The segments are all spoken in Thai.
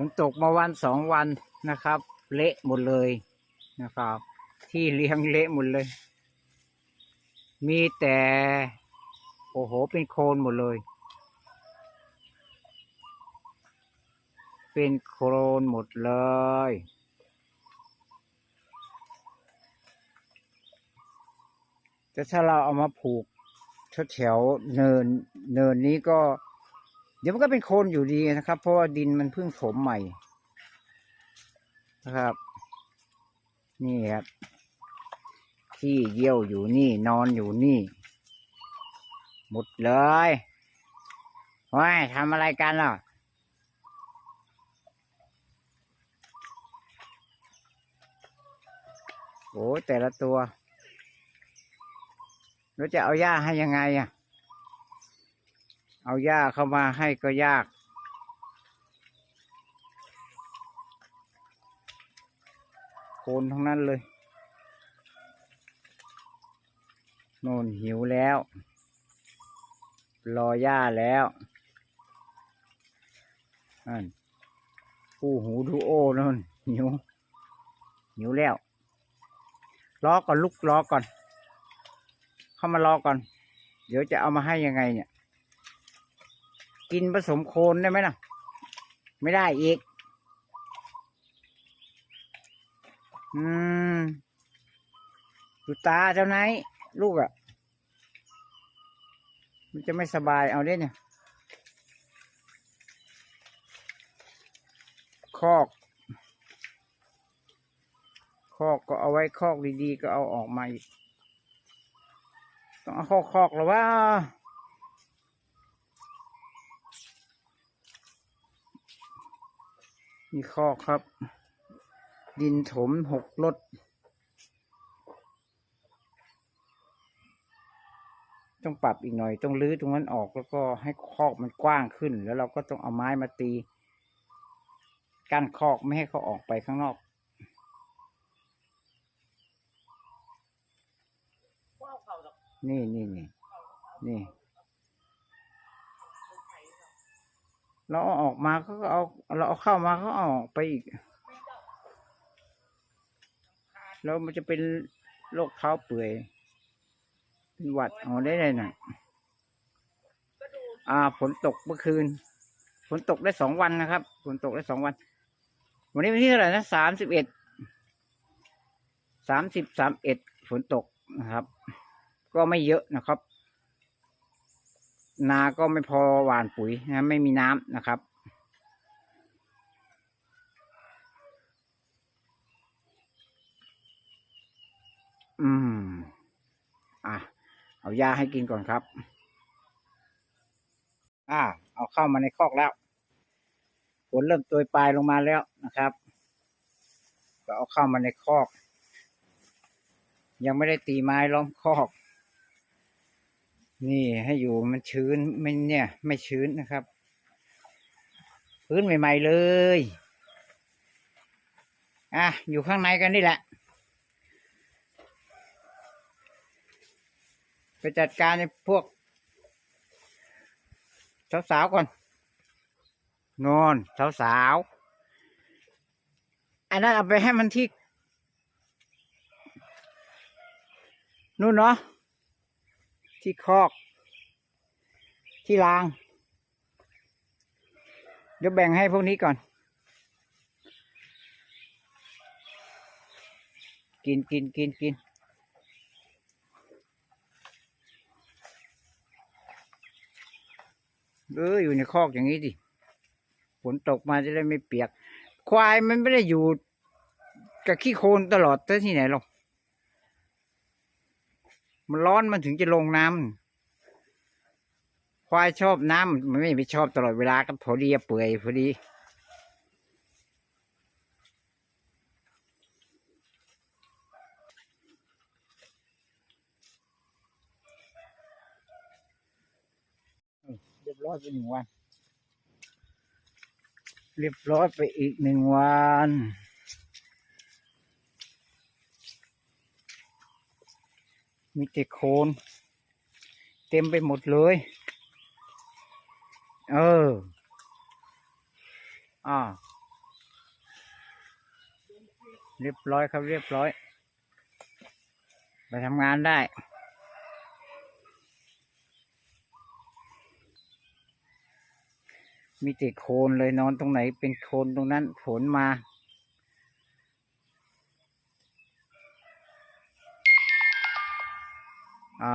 ฝนตกมาวันสองวันนะครับ เละหมดเลยนะครับ ที่เลี้ยงเละหมดเลย มีแต่ โอ้โหเป็นโคลนหมดเลย เป็นโคลนหมดเลยแต่ถ้าเราเอามาผูกแถวๆเนินเนินนี้ก็ เดี๋ยวมันก็เป็นโคลนอยู่ดีนะครับ เพราะว่าดินมันเพิ่งถมใหม่นะครับ นี่ครับที่เยี่ยวอยู่นี่นอนอยู่นี่ หมดเลยว้ายทำอะไรกันล่ะโอ้แต่ละตัว แล้วจะเอาหญ้าให้ยังไงอะ เอาหญ้าเข้ามาให้ก็ยาก โคนทั้งนั้นเลย โน่นหิวแล้ว รอหญ้าแล้วนั่นผู้หูดูโอ้นั่นหิว หิวแล้ว รอก่อนลุกรอก่อน เข้ามารอก่อน เดี๋ยวจะเอามาให้ยังไงเนี่ย กินผสมโคลนได้ไหมนะไม่ได้อีก อืมดูตาเจ้าไหนายลูกอะ่ะ มันจะไม่สบายเอาเด้เนี่ยคอก คอกก็เอาไว้คอกดีๆ ก็เอาออกมาอีก ต้องเอาคอกคอกหรอว่า นี่คอกครับ ดินถมหกรถต้องปรับอีกหน่อย ต้องรื้อตรงนั้นออกแล้วก็ให้คอกมันกว้างขึ้น แล้วเราก็ต้องเอาไม้มาตีกั้นคอกไม่ให้เขาออกไปข้างนอกนี่นี่นี่นี่ เราเอาออกมาเขาก็เอา เราเอาเข้ามาเขาเอาออกไปอีก แล้วมันจะเป็นโรคเท้าเปื่อย เป็นหวัดเอาได้เลยนะอ่าฝนตกเมื่อคืนฝนตกได้สองวันนะครับฝนตกได้สองวัน วันนี้วันที่เท่าไหร่นะสามสิบเอ็ดสามสิบสามเอ็ดฝนตกนะครับ ก็ไม่เยอะนะครับ นาก็ไม่พอหว่านปุ๋ยนะไม่มีน้ำนะครับ อืม อะ เอายาให้กินก่อนครับ อ่า เอาเข้ามาในคอกแล้วฝนเริ่มตัวปลายลงมาแล้วนะครับ ก็เอาเข้ามาในคอก ยังไม่ได้ตีไม้ล้อมคอก นี่ให้อยู่มันชื้นไม่เนี่ย ไม่ชื้นนะครับ พื้นใหม่ ๆ เลย อะ อยู่ข้างในกันนี่แหละ ไปจัดการในพวก สาว ๆ ก่อน นอน สาว ๆ อันนั้นเอาไปให้มันที่ นู่นเนาะ ที่คอก ที่ราง เดี๋ยวแบ่งให้พวกนี้ก่อน กินกินกินกินเอออยู่ในคอกอย่างนี้ดิฝนตกมาจะได้ไม่เปียก ควายมันไม่ได้อยู่กับขี้โคลนตลอดแต่ที่ไหนหรอก มันร้อนมันถึงจะลงน้ำควายชอบน้ำมันไม่ไปชอบตลอดเวลาก็พอดีเปื่อยพอดีเรียบร้อยไปหนึ่งวัน เรียบร้อยไปอีกหนึ่งวัน มีแต่โคนเต็มไปหมดเลย เออ อ่เรียบร้อยครับเรียบร้อย ไปทำงานได้มีแต่โคนเลยนอนตรงไหนเป็นโคนตรงนั้นฝนมา อ่า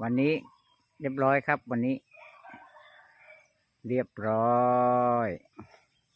วันนี้เรียบร้อยครับ วันนี้ เรียบร้อย